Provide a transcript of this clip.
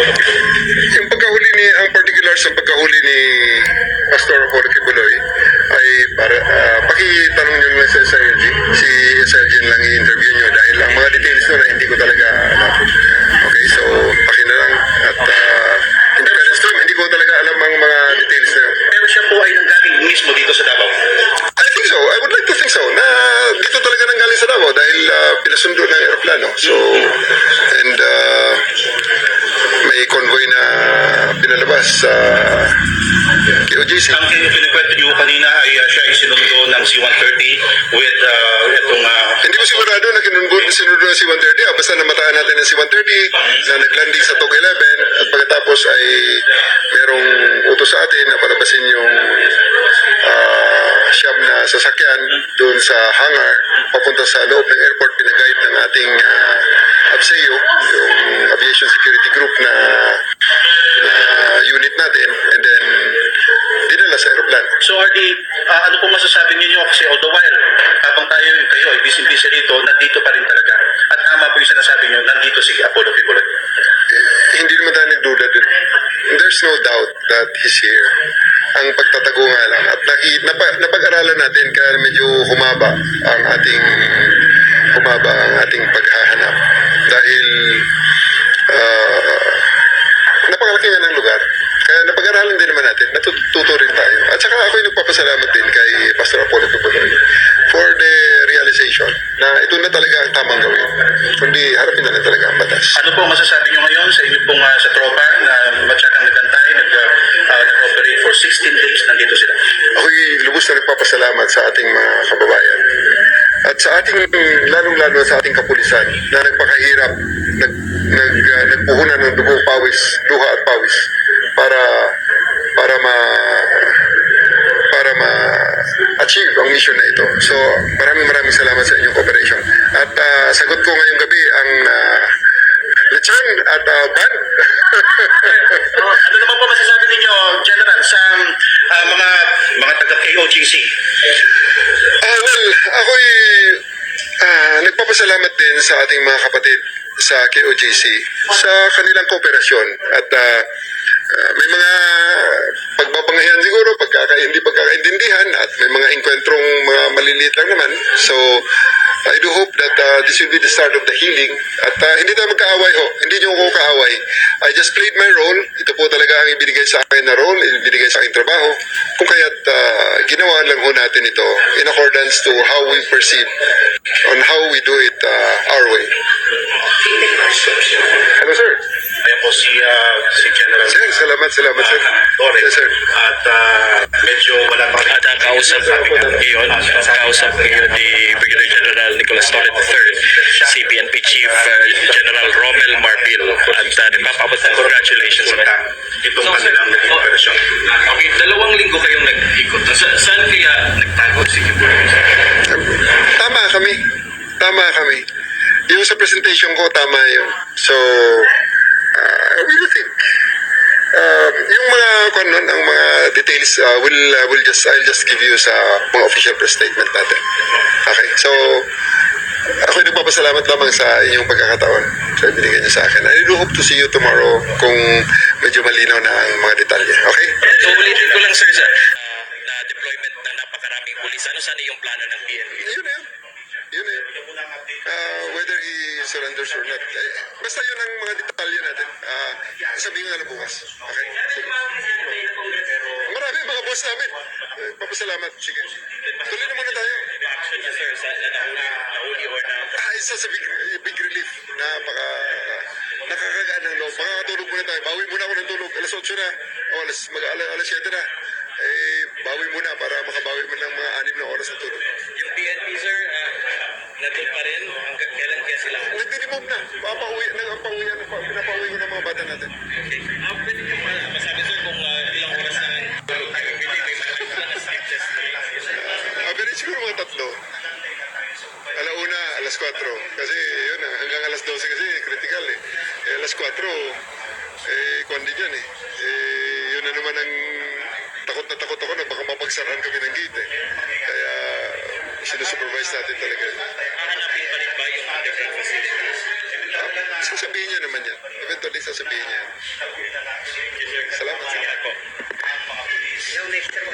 Yung pagkahuli ni, ang particulars ng pagkahuli ni Pastor Apollo Kibuloy ay para, ah, pakitanong nyo lang sa SILG. Si SILG lang i-interview nyo dahil ang mga details ay hindi ko talaga alam. Okay, so pakina lang at uh, independence term, hindi ko talaga alam ang mga details na. Pero siya po ay nanggaling mismo dito sa Davao. I think so. I would like to think so. Na dito talaga nanggaling sa Davao dahil uh, pinasundo ng aeroplano. So, uh, may convoy na pinalabas sa KOJC. Ang kinikwento niyo kanina ay uh, siya ay sinundo ng C-130 with uh, itong uh, Hindi ko sigurado na kinunod sinundo ng C-130. Ah, basta namataan natin ng C-130 na naglanding sa TOG 11 at pagkatapos ay merong utos sa atin na palabasin yung na sasakyan doon sa hangar papunta sa loob ng airport pinagayit ng ating uh, ABSEO, yung Aviation Security Group na, na unit natin and then dinala sa aeroplano. So RD, ah, ano po masasabi ninyo kasi all the while, habang tayo kayo ay busy-busy rito, nandito pa rin talaga. At tama po yung sinasabi niyo, nandito si Apollo Kibuloy. hindi naman tayo nagduda dun. There's no doubt that he's here. Ang lang. At naki, napa, napag-aralan natin kaya medyo humaba ang ating humaba ang ating paghahanap. Dahil uh, napakalaki nga ng lugar. Kaya napag-aralan din naman natin. Natututo rin tayo. At saka ako'y nagpapasalamat din kay Pastor Apollo Tupuloy for the realization na ito na talaga ang tamang gawin. Kundi harapin na lang talaga ang batas. Ano po masasabi niyo ngayon sa inyo pong ah, sa tropa na matsyakang nandito sila. Ako'y lubos na nagpapasalamat sa ating mga kababayan. At sa ating, lalong-lalo sa ating kapulisan na nagpakahirap, nag, nag, uh, nagpuhunan ng dugo, pawis, luha at pawis para para ma para ma achieve ang mission na ito. So, maraming maraming salamat sa inyong cooperation. At ah, sagot ko ngayong gabi ang uh, lechon at uh, ban. Oh, ano naman po masasabi ninyo, General, ah, mga mga taga-KOGC? Ah, well, ako'y ah, nagpapasalamat din sa ating mga kapatid sa KOJC sa kanilang kooperasyon at ah, ah, may mga pagbabanghayan siguro, pagkaka, hindi pagkakaintindihan at may mga engkwentrong mga maliliit lang naman. So, I do hope that ah, this will be the start of the healing at ah, hindi tayo magkaaway ho. Hindi niyo ako kaaway. I just played my role. Ito po talaga ang ibinigay sa akin na role, ibinigay sa akin trabaho. Kung kaya't ah, ginawa lang ho natin ito in accordance to how we perceive on how we do it ah, our way. Hello, sir. Ayan po si, ah, si General Sir, salamat, salamat, sir. Torres. Yes, sir. At ah, medyo wala pa rin. At ang kausap ngayon, kausap ngayon ni Brigadier General Nicolas Torre III, CPNP Chief uh, General Romel Marbil at uh, nagpapabot ng congratulations sa Punta itong kanilang naging operasyon. Okay, dalawang linggo kayong nag-ikot. Sa, saan kaya nagtago si Kibuloy? Tama kami. Tama kami. Yung sa presentation ko, tama yun. So, uh, do you think? Um, yung mga kung ang mga details uh, will uh, will just I'll just give you sa mga official press statement natin. Okay. So ako nagpapasalamat lamang sa inyong pagkakataon sa binigay niyo sa akin. I do hope to see you tomorrow kung medyo malinaw na ang mga detalye. Okay? So, ulitin ko lang, sir, sa uh, na deployment ng napakaraming pulis. Ano sana yung plano ng PNP? Yun na yun. Yun na yun. Uh, whether he surrenders or not. Eh, basta yun ang mga detalye natin. Uh, sabihin ko na bukas. Okay? Marami mga boss namin. Papasalamat. Sige. Tuloy na muna tayo. Sir, sa na nahuli, or na Ah, isa sa big, big relief. Napaka nakakagaan ng loob. Makakatulog muna tayo. Bawi muna ako ng tulog. Alas 8 na. O alas, mag, alas, alas 7 na. Eh, bawi muna para makabawi mo ng mga anim na oras ng tulog. Yung PNP, sir, uh, nandun pa rin? Nagdi-remove na. Papauwi, nagpauwi, pinapauwi ko ng mga bata natin. Okay. Uh, pwede niyo pa masabi, sir, kung uh, ilang oras na na. Ah, pero siguro mga tatlo. Alauna, alas 4. Kasi yun, ah, hanggang alas 12 kasi critical eh. eh alas 4, eh, kwan din yan eh. Eh, yun na naman ang takot na takot ako na baka mapagsaran kami ng gate eh. Kaya sinusupervise natin talaga sasabihin nyo naman yan. Eventually, sasabihin niya. Salamat. Sige ako. Yung next time,